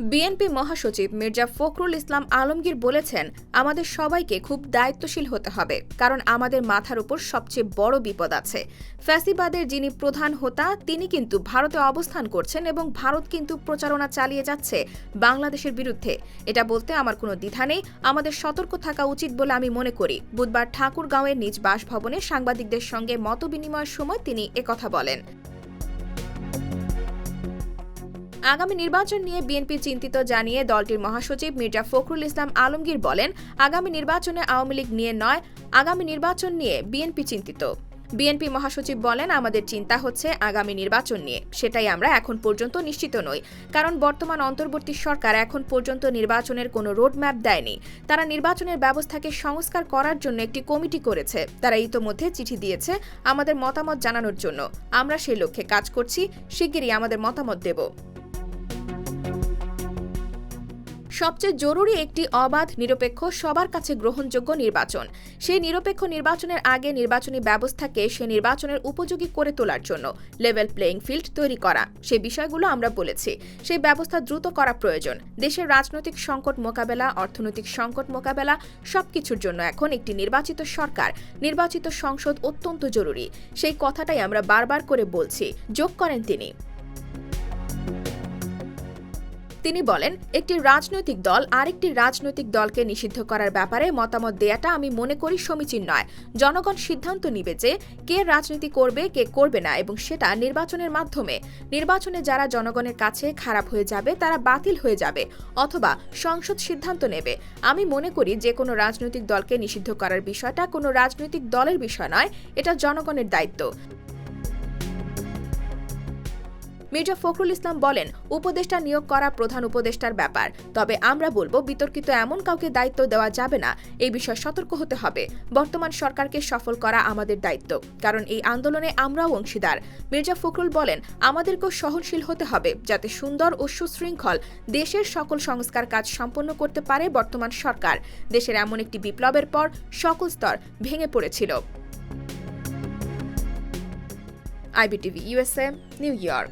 BNP মহাসচিব মির্জা ফখরুল ইসলাম আলমগীর বলেছেন, আমাদের সবাইকে খুব দায়িত্বশীল হতে হবে, কারণ আমাদের মাথার উপর সবচেয়ে বড় বিপদ আছে। ফ্যাসিবাদের যিনি প্রধান হোতা, তিনি কিন্তু ভারতে অবস্থান করছেন এবং ভারত কিন্তু প্রচারণা চালিয়ে যাচ্ছে বাংলাদেশের বিরুদ্ধে। এটা বলতে আমার কোনো দ্বিধা নেই, আমাদের সতর্ক থাকা উচিত বলে আমি মনে করি। বুধবার ঠাকুরগাঁওয়ের নিজ বাসভবনে সাংবাদিকদের সঙ্গে মতবিনিময়ের সময় তিনি একথা বলেন। আগামী নির্বাচন নিয়ে বিএনপি চিন্তিত জানিয়ে দলটির মহাসচিব মির্জা ফখরুল ইসলাম আলমগীর বলেন, আগামী নির্বাচনে আওয়ামী লীগ নিয়ে নয়, আগামী নির্বাচন নিয়ে বিএনপি চিন্তিত। বিএনপি মহাসচিব বলেন, আমাদের চিন্তা হচ্ছে আগামী নির্বাচন নিয়ে। সেটাই আমরা এখন পর্যন্ত নিশ্চিত নই। কারণ বর্তমান অন্তর্বর্তী সরকার এখন পর্যন্ত নির্বাচনের কোনো রোডম্যাপ দেয়নি। তারা নির্বাচনের ব্যবস্থাকে সংস্কার করার জন্য একটি কমিটি করেছে। তারা ইতোমধ্যে চিঠি দিয়েছে আমাদের মতামত জানানোর জন্য। আমরা সেই লক্ষ্যে কাজ করছি, শিগগিরই আমাদের মতামত দেব। সবচেয়ে জরুরি একটি অবাধ নিরপেক্ষ সবার কাছে গ্রহণযোগ্য নির্বাচন। সেই নিরপেক্ষ নির্বাচনের আগে নির্বাচনী ব্যবস্থাকে সে নির্বাচনের উপযোগী করে তোলার জন্য লেভেল প্লেয়িং ফিল্ড তৈরি করা। সেই বিষয়গুলো আমরা বলেছি। সেই ব্যবস্থা দ্রুত করা প্রয়োজন। দেশের রাজনৈতিক সংকট মোকাবেলা, অর্থনৈতিক সংকট মোকাবেলা সবকিছুর জন্য এখন একটি নির্বাচিত সরকার, নির্বাচিত সংসদ অত্যন্ত জরুরি। সেই কথাটাই আমরা বারবার করে বলছি। যোগ করেন তিনি। তিনি বলেন, একটি রাজনৈতিক দল আরেকটি রাজনৈতিক দলকে নিষিদ্ধ করার ব্যাপারে মতামত দেয়াটা আমি মনে করি সমীচীন নয়। জনগণ সিদ্ধান্ত নিবে যে কে রাজনীতি করবে, কে করবে না এবং সেটা নির্বাচনের মাধ্যমে। নির্বাচনে যারা জনগণের কাছে খারাপ হয়ে যাবে, তারা বাতিল হয়ে যাবে অথবা সংসদ সিদ্ধান্ত নেবে। আমি মনে করি যে কোনো রাজনৈতিক দলকে নিষিদ্ধ করার বিষয়টা কোনো রাজনৈতিক দলের বিষয় নয়, এটা জনগণের দায়িত্ব। মির্জা ফখরুল ইসলাম বলেন, উপদেষ্টা নিয়োগ করা প্রধান উপদেষ্টার ব্যাপার। তবে আমরা বলব, বিতর্কিত এমন কাউকে দায়িত্ব দেওয়া যাবে না। এই বিষয়ে সতর্ক হতে হবে। বর্তমান সরকারকে সফল করা আমাদের দায়িত্ব। কারণ এই আন্দোলনে আমরাও অংশীদার। মির্জা ফখরুল বলেন, আমাদেরকেও সহনশীল হতে হবে, যাতে সুন্দর ও সুশৃঙ্খল দেশের সকল সংস্কার কাজ সম্পন্ন করতে পারে বর্তমান সরকার। দেশের এমন একটি বিপ্লবের পর সকল স্তর ভেঙে পড়েছিল। IBTV USA New York.